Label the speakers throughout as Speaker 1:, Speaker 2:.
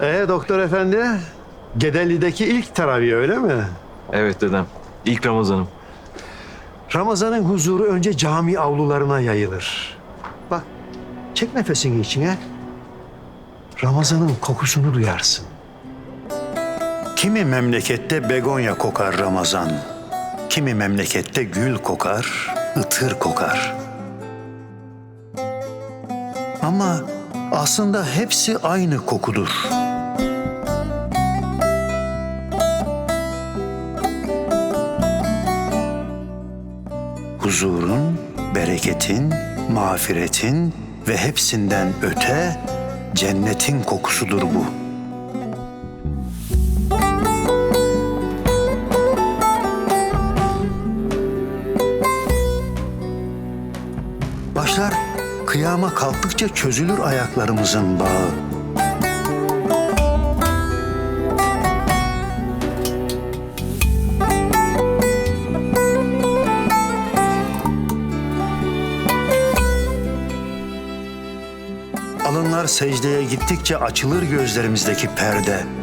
Speaker 1: Ee doktor efendi, Gedeli'deki ilk teravih öyle mi?
Speaker 2: Evet dedem. İlk Ramazanım.
Speaker 1: Ramazan'ın huzuru önce cami avlularına yayılır. Bak, çek nefesini içine. Ramazan'ın kokusunu duyarsın.
Speaker 3: Kimi memlekette begonya kokar Ramazan. Kimi memlekette gül kokar, ıtır kokar. Ama aslında hepsi aynı kokudur. Huzurun, bereketin, mağfiretin ve hepsinden öte cennetin kokusudur bu. Başlar kıyama kalktıkça çözülür ayaklarımızın bağı. Alınlar secdeye gittikçe açılır gözlerimizdeki perde.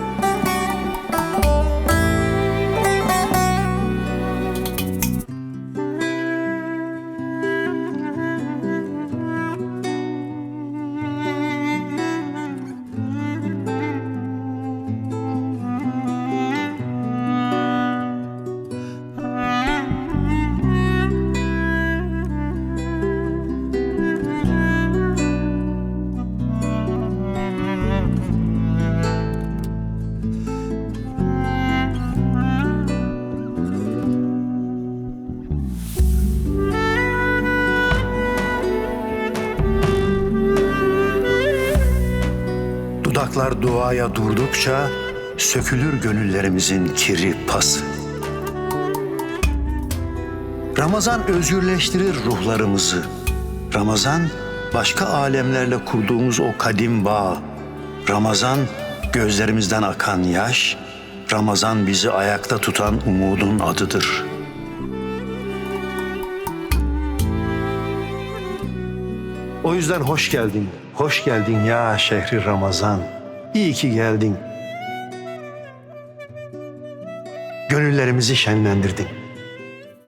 Speaker 3: Dudaklar duaya durdukça sökülür gönüllerimizin kiri pası. Ramazan özgürleştirir ruhlarımızı. Ramazan başka alemlerle kurduğumuz o kadim bağ. Ramazan gözlerimizden akan yaş. Ramazan bizi ayakta tutan umudun adıdır.
Speaker 1: O yüzden hoş geldin, hoş geldin ya şehri Ramazan. İyi ki geldin. Gönüllerimizi şenlendirdin.